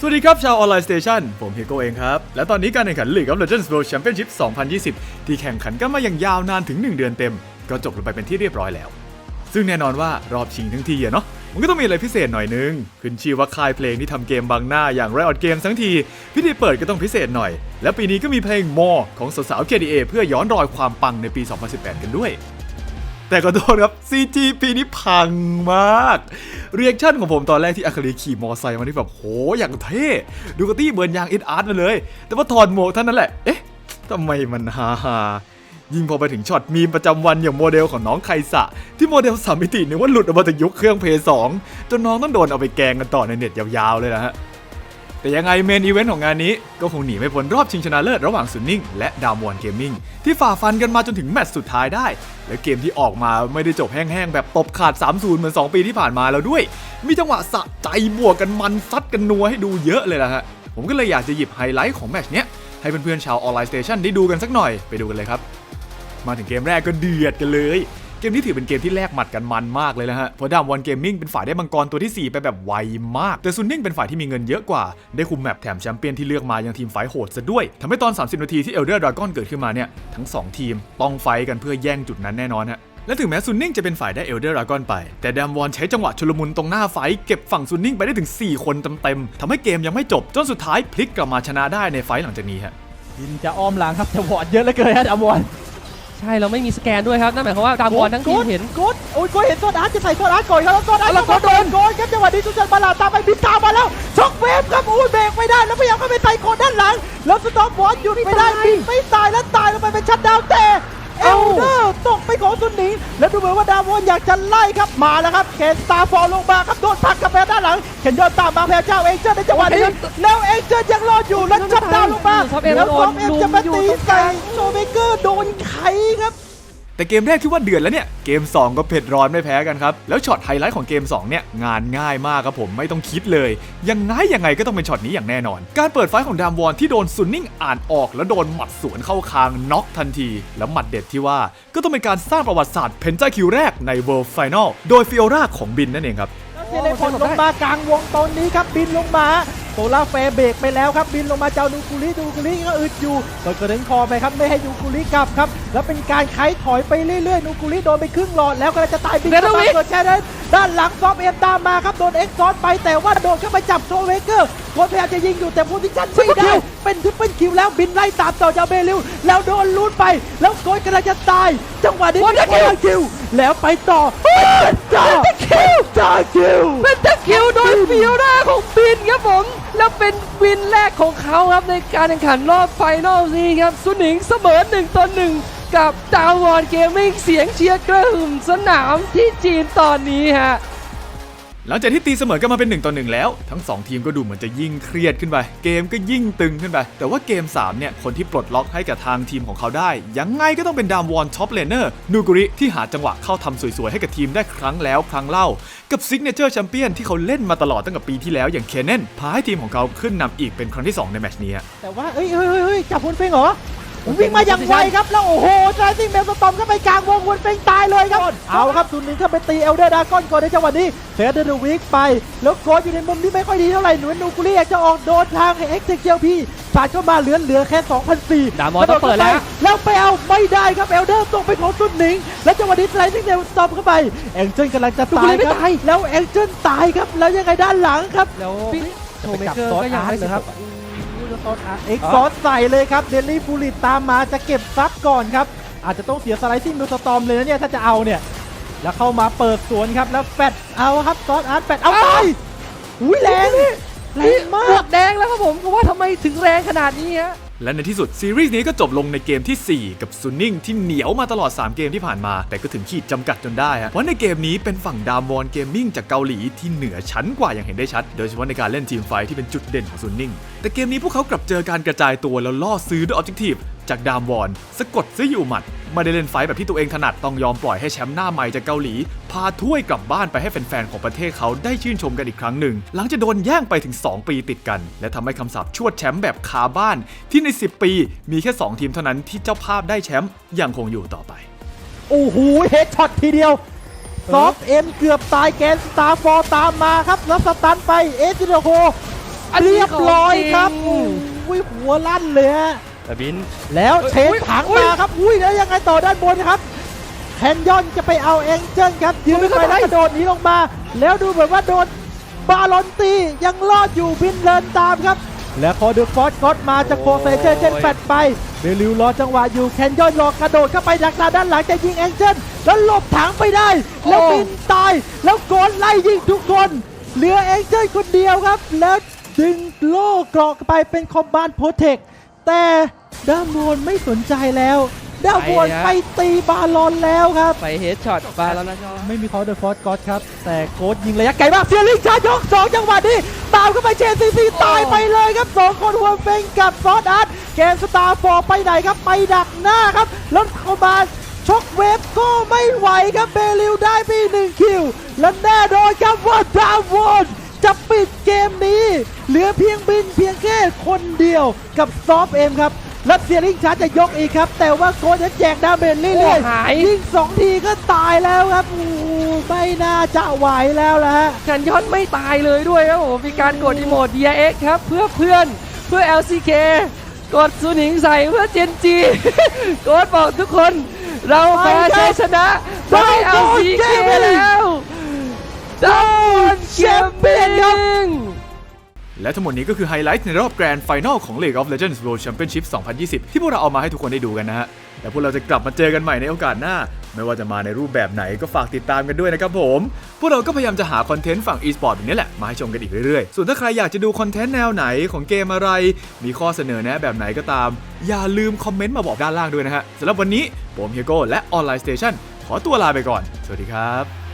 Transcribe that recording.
สวัสดีครับ ชาวออนไลน์สเตชันผมเฮโกเองครับ และตอนนี้การแข่งขัน League of Legends World Championship 2020 ที่แข่งขันกันมาอย่างยาวนานถึง 1 เดือนเต็ม ก็จบลงไปเป็นที่เรียบร้อยแล้ว ซึ่งแน่นอนว่ารอบชิงทั้งทีอะเนาะมันก็ต้องมีอะไรพิเศษหน่อยนึง ขึ้นชื่อว่าค่ายเพลงที่ทำเกมบังหน้าอย่าง Riot Games ทั้งที พิธีเปิดก็ต้องพิเศษหน่อย และปีนี้ก็มีเพลง More ของสาวๆ KDA เพื่อย้อนรอยความปังในปี 2018 กันด้วย แต่ก็โทษครับ CG ปีนี้พังมาก เรียกชั่นของผมตอนแรกที่อาคารีขี่มอไซค์มานี่แบบโหอย่างเท่ดูกตี้เบิร์นยางอินอาร์ตมาเลย แต่ว่าถอดหมวกท่านั้นแหละ เอ๊ะทำไมมันฮาฮายิ่งพอไปถึงช็อตมีมประจำวันอย่างโมเดลของน้องไคสะ ที่โมเดลสามมิตินึกว่าหลุดออกมาจากยุคเครื่องเพย์สองจนน้องต้องโดนเอาไปแกงกันต่อในเน็ตยาวๆเลยนะฮะ แต่ยังไงเมนอีเวนต์ของงานนี้ก็คงหนีไม่พ้นรอบชิงชนะเลิศระหว่างซุนนิ่งและดาวมวนเกมมิ่งที่ฝ่าฟันกันมาจนถึงแมตช์สุดท้ายได้ และเกมที่ออกมาไม่ได้จบแห้งๆ แบบตบขาด 3-0 เหมือน 2 ปีที่ผ่านมาแล้วด้วย มีจังหวะสะใจบวกกันมันซัดกันนัวให้ดูเยอะเลยละฮะ ผมก็เลยอยากจะหยิบไฮไลท์ของแมตช์เนี้ยให้เพื่อนๆชาวออนไลน์สเตชันได้ดูกันสักหน่อยไปดูกันเลยครับ มาถึงเกมแรกก็เดือดกันเลย เกมนี้ถือเป็นเกมที่แลกหมัดกันมันมากเลยนะฮะเพราะดามวันเกมมิ่งเป็นฝ่ายได้มังกรตัวที่ 4 ไปแบบไวมาก แต่ซุนนิ่งเป็นฝ่ายที่มีเงินเยอะกว่า ได้คุมแมปแถมแชมเปี้ยนที่เลือกมายังทีมฝ่ายโหดซะด้วยทำให้ตอน 30 นาทีที่เอลเดอร์ดราก้อนเกิดขึ้นมาเนี่ยทั้ง 2 ทีมต้องไฟกันเพื่อแย่งจุดนั้นแน่นอนฮะและถึงแม้ซุนนิ่งจะเป็นฝ่ายได้เอลเดอร์ดราก้อนไป แต่ดามวอนใช้จังหวะชุลมุนตรงหน้าไฟเก็บฝั่งซุนนิ่งไปได้ถึง 4 คนเต็มๆทำให้เกมยังไม่จบ จนสุดท้ายพลิกกลับมาชนะได้ในไฟหลังจากนี้ฮะบินจะอ้อมหลังครับจะวอดเยอะเหลือเกินฮะดาวอน ใช่เราไม่มีสแกนด้วยครับนั่นหมายความว่าดาวบอลทั้งทีมเห็น กดโอ้ยก็เห็นโซดาร์ตจะใส่โซดาร์ตก่อนครับแล้วโซดาร์ตแล้วก็โดนโกนครับจังหวะนี้จุดจันบาลาดตามไปบินตามมาแล้วช็อกเวฟครับอุ้ยเบรกไม่ได้แล้วพยายามเข้าไปใส่โกนด้านหลัง แล้วสตอปวอตหยุดไม่ได้บินไม่ตายแล้วตายลงไปเป็นชัดดาวน์แต่เอ ลเดอร์ตกไปของซุนหนิงแล้วดูเหมือนว่าดาวอนอยากจะไล่ครับมาแล้วครับเคนสตาร์ฟอลลงมาครับโดนผลักกลับไปด้านหลังเคนยอนตามมาพยายามเจ้าเองเจอในจังหวะนี้แล้วเองเจอยังรอดอยู่แล้วชัดดาวน์ลงมาซอฟเอ็มแล้วโดซอนฟเอ็มลุมจะมาอยู่ตีตรงกลางใส่โชเบเกอร์โดนไขครับ แต่เกมแรกที่ว่าเดือดแล้วเนี่ย เกม 2 ก็เผ็ดร้อนไม่แพ้กันครับ แล้วช็อตไฮไลท์ของเกม 2 เนี่ย งานง่ายมากครับผมไม่ต้องคิดเลย ยังไงยังไงก็ต้องเป็นช็อตนี้อย่างแน่นอน การเปิดไฟท์ของดามวอนที่โดนซุนนิ่งอ่านออก แล้วโดนหมัดสวนเข้าคางน็อกทันที แล้วหมัดเด็ดที่ว่าก็ต้องเป็นการสร้างประวัติศาสตร์เพนจ้าคิวแรกใน World Final โดยฟิโอราของบินนั่นเองครับเทเลพอร์ตลงมากลางวงตอนนี้ครับบินลงมา โซล่าเฟย์เบรกไปแล้วครับบินลงมาเจ้านูกุลินูกุลิก็อึดอยู่โดนกระเด็นคอไปครับไม่ให้นูกุลิกลับครับแล้วเป็นการไขถอยไปเรื่อยๆนูกุลิโดนไปครึ่งหลอดแล้วก็จะตายบินเดนวิเกิดแค่นั้นด้านหลังซอฟเอ็มตามมาครับโดนเอ็กซ์ซอนไปแต่ว่าโดนเข้าไปจับโชเวเกอร์โค้ชพยายามจะยิงอยู่แต่โพซิชั่นไม่ได้เป็นทริปเปิลคิวแล้วบินไล่ตามต่อจากเบลิวแล้วโดนลูดไป แล้วโค้ชกำลังจะตาย จังหวะนี้เป็นคนคิวแล้วไปต่อเป็นจ่าคิวจ่าคิวเป็นตะคริวโดยฟิโอราของบินครับผม แล้วเป็นวินแรกของเขาครับในการแข่งขันรอบไฟนอลนี้ครับสุนิงเสมอ1ต่อ1กับดาววอนเกมมิ่งเสียงเชียร์กระหึ่มสนามที่จีนตอนนี้ฮะ หลังจากที่ตีเสมอกันมาเป็น1ต่อ1แล้ว ทั้ง 2 ทีมก็ดูเหมือนจะยิ่งเครียดขึ้นไป เกมก็ยิ่งตึงขึ้นไป แต่ว่าเกม 3 เนี่ย คนที่ปลดล็อกให้กับทางทีมของเขาได้ ยังไงก็ต้องเป็นดามวอนท็อปเลนเนอร์นูกุริที่หาจังหวะเข้าทำสวยๆ ให้กับทีมได้ครั้งแล้วครั้งเล่า กับซิกเนเจอร์แชมเปี้ยนที่เขาเล่นมาตลอดตั้งแต่ปีที่แล้วอย่างเคนเนนพาให้ทีมของเขาขึ้นนำอีกเป็นครั้งที่ 2 ในแมตช์นี้แต่ว่าเอ้ยเฮ้ยเฮ้ยเฮ้ยจับวนเฟงเหรอ วิ่งมาอย่างไวครับแล้วโอ้โหไดซิ่งเบลสตอมเข้าไปกลางวงวนเฟงตายเลยครับเอาครับซุนหนิงเข้าไปตีเอลเดอร์ดากอนก่อนในจังหวะนี้เฟเดอร์วิกไปแล้วโกดอยู่ในมุมที่ไม่ค่อยดีเท่าไหร่หนุนนูกุลีอยากจะออกโดนทางเอ็กซ์เจลพีสาดเข้ามาเหลือเหลือแค่2,004ดามอนต้องเปิดแล้วแล้วไปเอาไม่ได้ครับเอลเดอร์ส่งไปของซุนหนิงแล้วจังหวะนี้ไดซิ่งเบลสตอมเข้าไปเอ็งเจิลกำลังจะตายครับแล้วเอ็งเจิลตายครับแล้วยังไงด้านหลังครับแล้วพี่โชเมเกอร์ก็ยังไม่จะไปจับ ซอสอาร์ตเหรอครับสะเอ็กซ์ซอสใส่เลยครับเดลลี่ฟูลิตตามมาจะเก็บซับก่อนครับ อาจจะต้องเสียสไลซิ่งดูสตอมเลยนะเนี่ยถ้าจะเอาเนี่ย แล้วเข้ามาเปิดสวนครับแล้วแฟดเอาครับซอสอาร์ตแฟดเอาไปอุ้ยแรงแรงมาบวกกแดงแล้วครับผมเพราะว่าทำไมถึงแรงขนาดนี้ฮะ และในที่สุดซีรีส์นี้ก็จบลงในเกมทีสี่4 กับซุนนิ่งที่เหนียวมาตลอด 3 เกมที่ผ่านมา แต่ก็ถึงขีดจำกัดจนได้ฮะเพราะในเกมนี้เป็นฝั่งดามวอนเกมมิ่งจากเกาหลีที่เหนือชั้นกว่าอย่างเห็นได้ชัด โดยเฉพาะในการเล่นทีมไฟท์ที่เป็นจุดเด่นของซุนนิ่งแต่เกมนี้พวกเขากลับเจอการกระจายตัวแล้วล่อซื้อด้วยออบเจกตีฟ จากดามวอน สะกดซื้ออยู่หมัด ไม่ได้เล่นไฟท์แบบที่ตัวเองถนัดต้องยอมปล่อยให้แชมป์หน้าใหม่จากเกาหลี พาถ้วยกลับบ้านไปให้แฟนๆของประเทศเขาได้ชื่นชมกันอีกครั้งหนึ่ง หลังจากโดนแย่งไปถึง 2 ปีติดกัน และทำให้คำสาปชวดแชมป์แบบคาบ้าน ที่ใน 10 ปีมีแค่ 2 ทีมเท่านั้นที่เจ้าภาพได้แชมป์ยังคงอยู่ต่อไปโอ้โหเฮดช็อตทีเดียวซอฟเอ็มเกือบตายแกนสตาร์ฟอร์ตามมาครับแล้วสตันไปเอซิโดโฮอันนี้เรียบร้อยครับของจริงโอ้ยหัวลั่นเลยฮะ แต่บิน แล้วเชนอุ๊ยถังอุ๊ยมาครับ อุ้ยแล้วยังไงต่อด้านบนครับแคนยอนจะไปเอาเอ็งเจิลครับยืนไปแล้วกระโดดหนี้ลงมา แล้วดูเหมือนว่าโดนบาลอนตียังรอดอยู่บินเดินตามครับ และพอดูฟอสก็อตมาจากโคเซเจอร์เจนแฟดไปเบลิวรอจังหวะอยู่แคนยอนรอกระโดดเข้าไปดักหน้าด้านหลังจะยิงเอ็งเจิลแล้วหลบถังไปได้ แล้วโอ้บินตาย แล้วโกนไล่ยิงทุกคน เหลือเอ็งเจิลคนเดียวครับ แล้วดึงโล่เกราะไปเป็นคอมบานโปรเทค แต่ดามวนไม่สนใจแล้วดามวนไปฮะไปตีบาลอนแล้วครับ ไปเฮดช็อตมาแล้วนะจอไม่มีเขาเดอะฟอร์สกอตครับ แต่โค้ดยิงระยะไกลมากเซียริงชาร์จยกสองจังหวะนี้ตามเข้าไปเชนซีซีตายไปเลยครับสองคนหัวเฟงกับซอสอาร์ตเกมสตาร์ฟอร์ไปไหนครับ ไปดักหน้าครับแล้วเข้ามาช็อกเวฟก็ไม่ไหวครับเบลิวได้ไปหนึ่งคิว และแน่นอนครับว่าดาวอนจะปิดเกมนี้ เหลือเพียงบินเพียงแค่คนเดียวกับซอฟเอ็มครับและเซียริงชาร์จจะยกอีกครับ แต่ว่าโค้ดจะแจกดาเมจเรื่อยโอ้หายๆยิงสองทีก็ตายแล้วครับโอ้โหไม่น่าจะไหวแล้วละฮะแคนยอนไม่ตายเลยด้วยครับผมมีการกดอีโมด DRX ครับเพื่อเพื่อนเพื่อ LCK กดซูนิงใส่เพื่อเจนจีกดบอกทุกคน เราแพ้ชัยชนะได้ LCK แล้วดาวน์แชมเปี้ยน และทั้งหมดนี้ก็คือไฮไลท์ในรอบแกรนด์ไฟนอลของ League of Legends World Championship 2020 ที่พวกเราเอามาให้ทุกคนได้ดูกันนะฮะและพวกเราจะกลับมาเจอกันใหม่ในโอกาสหน้า ไม่ว่าจะมาในรูปแบบไหนก็ฝากติดตามกันด้วยนะครับผม พวกเราก็พยายามจะหาคอนเทนต์ฝั่ง e-sport แบบนี้แหละ มาให้ชมกันอีกเรื่อยๆ ส่วนถ้าใครอยากจะดูคอนเทนต์แนวไหนของเกมอะไร มีข้อเสนอแนะแบบไหนก็ตาม อย่าลืมคอมเมนต์มาบอกด้านล่างด้วยนะฮะสำหรับวันนี้ผมเฮียโก้และออนไลน์สเตชันขอตัวลาไปก่อน สวัสดีครับ